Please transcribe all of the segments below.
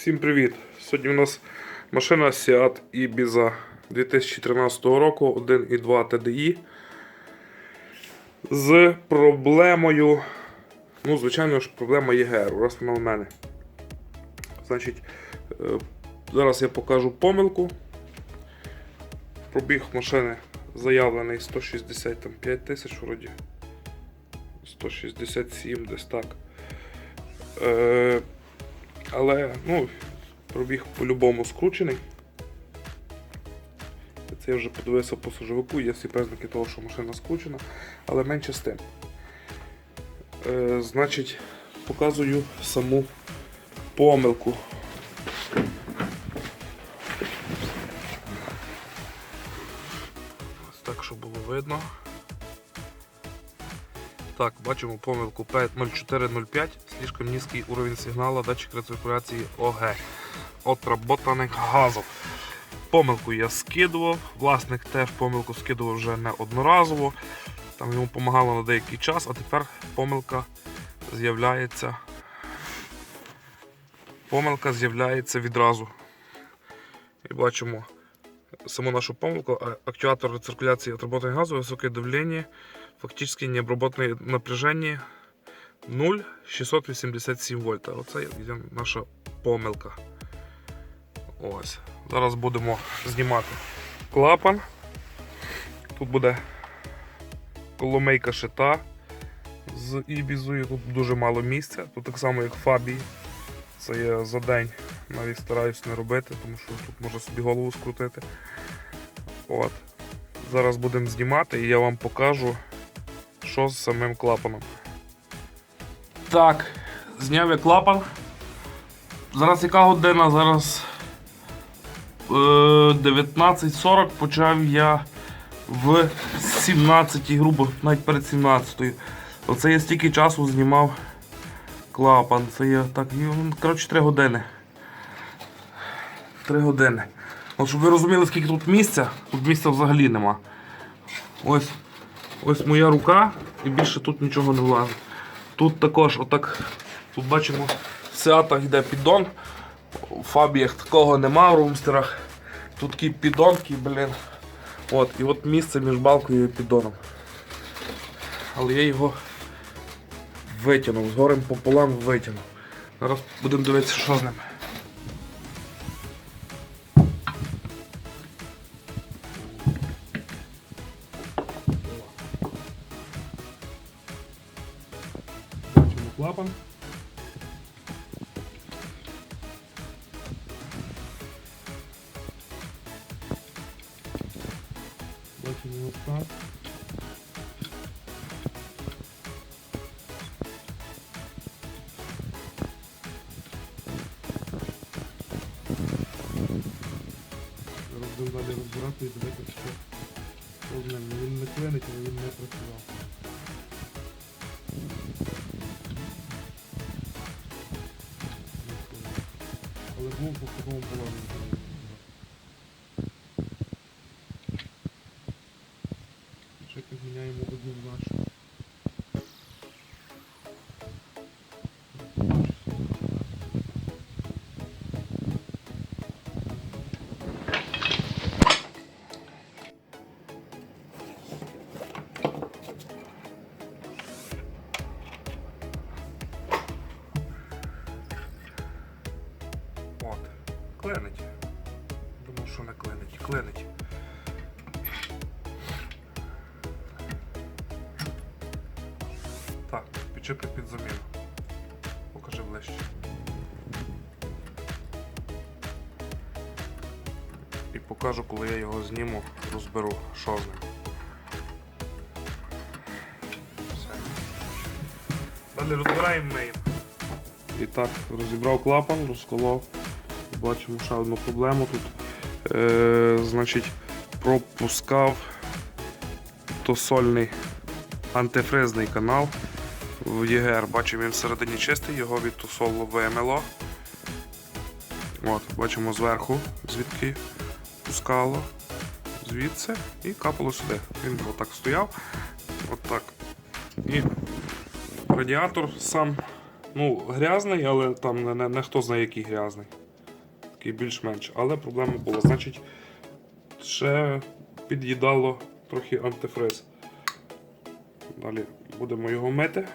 Всім привіт! Сьогодні у нас машина Seat Ibiza 2013 року 1.2 TDI з проблемою. Ну, звичайно ж, проблема ЄГР, раз вона в мене. Значить, е, зараз я покажу помилку. Пробіг машини заявлений 165 тисяч вроді. 167 десь так. Але ну, пробіг по-любому скручений. Це я вже подивився по сужовику, є всі признаки того, що машина скручена, але менше з тим. Е, значить, показую саму помилку. Ось так, щоб було видно. Так, бачимо помилку P0405, слишком низький уровень сигналу, датчик рециркуляції ОГ. Отработаних газів. Помилку я скидував, власник теж помилку скидував вже не одноразово. Там йому допомагало на деякий час, а тепер помилка з'являється. Помилка з'являється відразу. І бачимо саму нашу помилку. Актуатор рециркуляции отработанных газов, высокое давление, фактически необработанное напряжение 0,687 вольта. Оце є наша помилка. Ось. Зараз будемо знімати клапан. Тут буде коломейка шита з ібізою. Тут дуже мало місця. Тут так само, як Фабії. Це я за день навіть стараюсь не робити, тому що тут можна собі голову скрутити. От. Зараз будемо знімати і я вам покажу, що з самим клапаном. Так, зняв я клапан. Зараз яка година? Зараз е, 19.40 почав я в 17 грубо, навіть перед 17 Оце я стільки часу знімав клапан. Це я так, ну, коротше, 3 години. 3 години. От щоб ви розуміли, скільки тут місця, тут місця взагалі нема. Ось, ось моя рука і більше тут нічого не влазить. Тут також, отак, тут бачимо, в сеатах йде піддон. У фабіях такого нема в румстерах. Тут такий піддон, такий, блін. От, і от місце між балкою і піддоном. Але я його витягнув, з горем пополам витягнув. Зараз будемо дивитися, що з ним. Так. Будемо далі розбирати і дивитися, що. Ну, Він не клинить, але він не працював. Але був по такому положенні. Клинить. Думав, що не клинить. Клинить. Так, підчепи під заміну. Покажи ближче. І покажу, коли я його зніму, розберу, що з ним. Далі розбираємо мейн. І так, розібрав клапан, розколов. Бачимо ще одну проблему тут. Е, значить, пропускав тосольний антифризний канал в ЄГР. Бачимо, він всередині чистий, його від тосолу вимило. От, бачимо зверху, звідки пускало, звідси і капало сюди. Він отак стояв. Отак. І радіатор сам ну, грязний, але там не, не, не хто знає, який грязний. Такий більш-менш. Але проблема була. Значить, ще під'їдало трохи антифриз. Далі будемо його мити.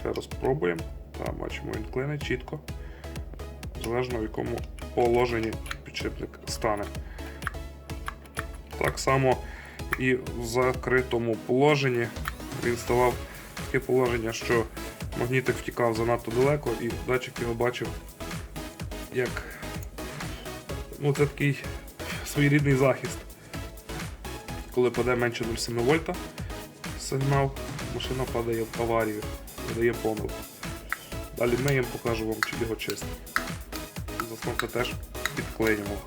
Ще раз пробуємо. Так, бачимо, він клине чітко. Залежно в якому положенні підшипник стане. Так само і в закритому положенні він ставав таке положення, що магнітик втікав занадто далеко і датчик його бачив як ну, це такий своєрідний захист. Коли паде менше 0,7 вольта сигнал, машина падає в аварію, видає помилку. Далі миємо, покажу вам, чи його чисто. Заслонка теж підклеїмо.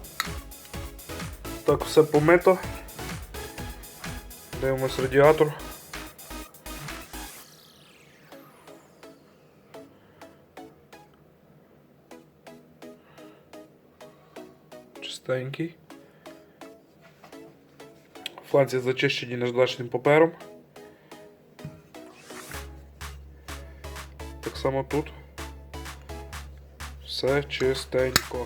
Так, все помито. Дивимось радіатор. Чистенький. Фланці зачищені наждачним папером. Так само тут. Все чистенько.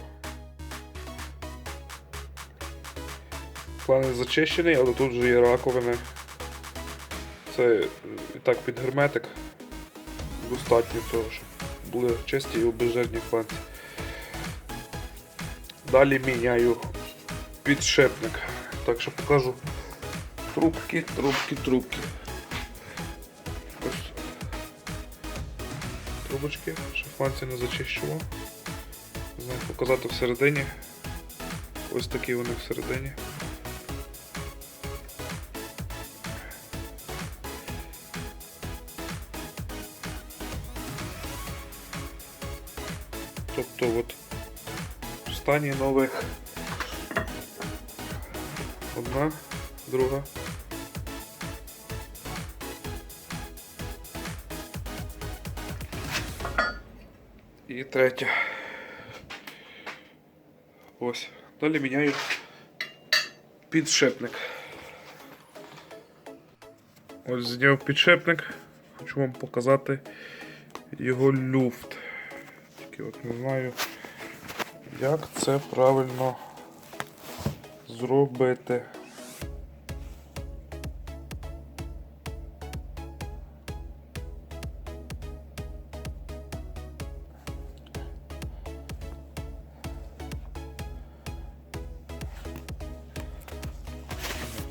Фланець зачищений, але тут вже є раковини. Це і так під герметик. Достатньо цього, щоб були чисті і обезжирні фланці. Далі міняю підшипник. Так що покажу трубки, трубки, трубки. Ось трубочки, фланці не зачищував. Знаю, показати всередині. Ось такі вони всередині. Тобто от стані нових одна, друга. І третя. Ось. Далі міняю підшипник. Ось зняв підшипник. Хочу вам показати його люфт. Тільки от не знаю, як це правильно зробити.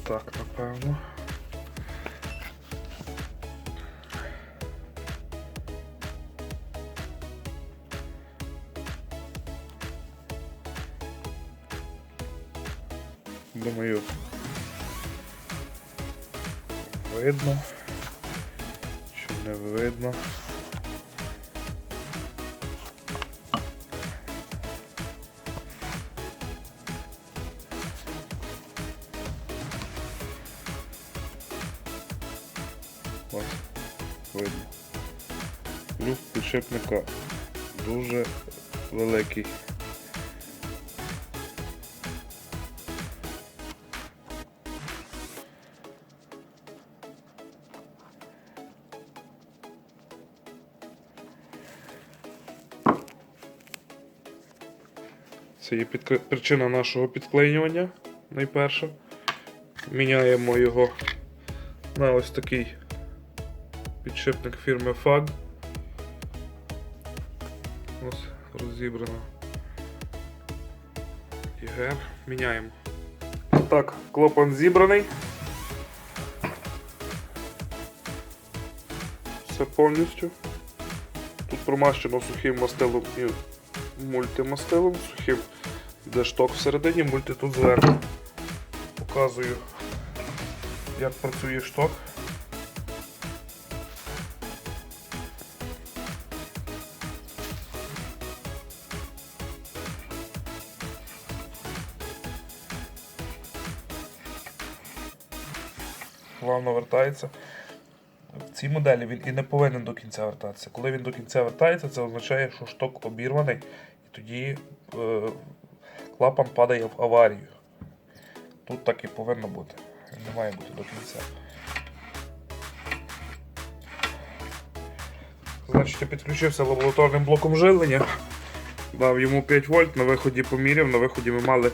Так, напевно. Думаю, видно, чи не видно. Ось, видно. Люфт підшипника дуже великий. Це є підкр- причина нашого підклеювання найперша. Міняємо його на ось такий підшипник фірми FAG. Ось розібрано. ІГР. Міняємо. Так, клапан зібраний. Все повністю. Тут промащено сухим мастилом і мультимастилом, сухим де шток всередині, мульти тут зверху. Показую, як працює шток. Плавно вертається. В цій моделі він і не повинен до кінця вертатися. Коли він до кінця вертається, це означає, що шток обірваний, і тоді е, клапан падає в аварію. Тут так і повинно бути. Не має бути до кінця. Значить, я підключився лабораторним блоком живлення. Дав йому 5 вольт, на виході поміряв, на виході ми мали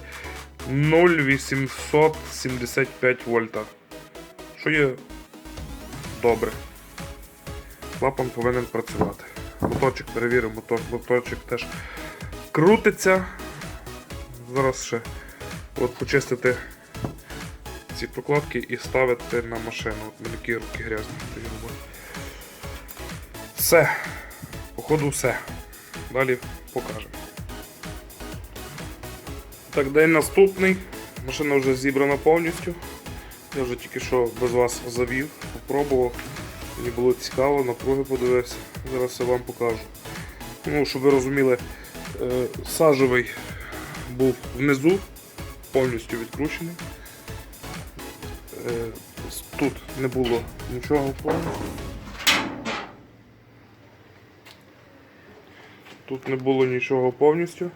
0,875 вольта. Що є добре. Клапан повинен працювати. Моточок перевіримо, моточок теж крутиться. Зараз ще от почистити ці прокладки і ставити на машину. От мені які руки грязні. Все. Походу все. Далі покажемо. Так, день наступний. Машина вже зібрана повністю. Я вже тільки що без вас завів, попробував. Мені було цікаво, напруги подивився. Зараз все вам покажу. Ну, щоб ви розуміли, е, сажовий був внизу, повністю відкручений. Е, Тут не було нічого повністю. Тут не було нічого повністю.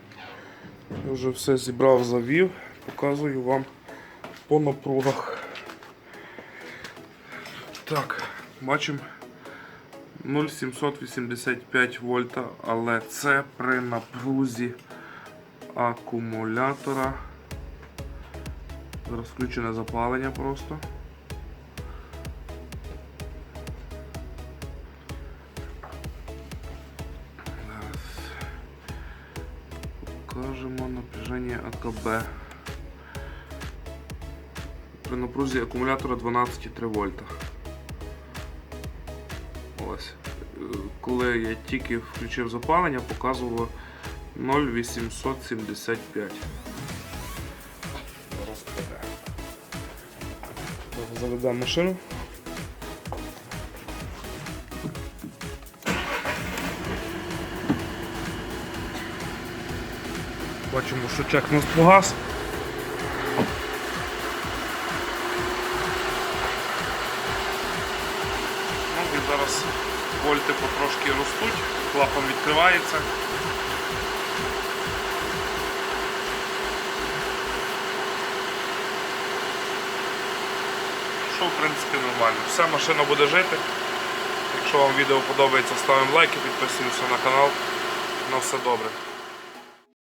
Я вже все зібрав, завів, показую вам по напругах. Так, бачимо 0,785 вольта, але це при напрузі акумулятора. Зараз включене запалення просто. Зараз покажемо напряження АКБ. При напрузі акумулятора 12,3 вольта. Ось. Е, Коли я тільки включив запалення, показувало 0,875. Зараз піде. Зараз Заведемо машину. Бачимо, що чек у нас погас. Ну і зараз вольти потрошки ростуть, клапан відкривається. Що в принципі нормально. Все, машина буде жити. Якщо вам відео подобається, ставимо лайки, підписуємося на канал. На все добре.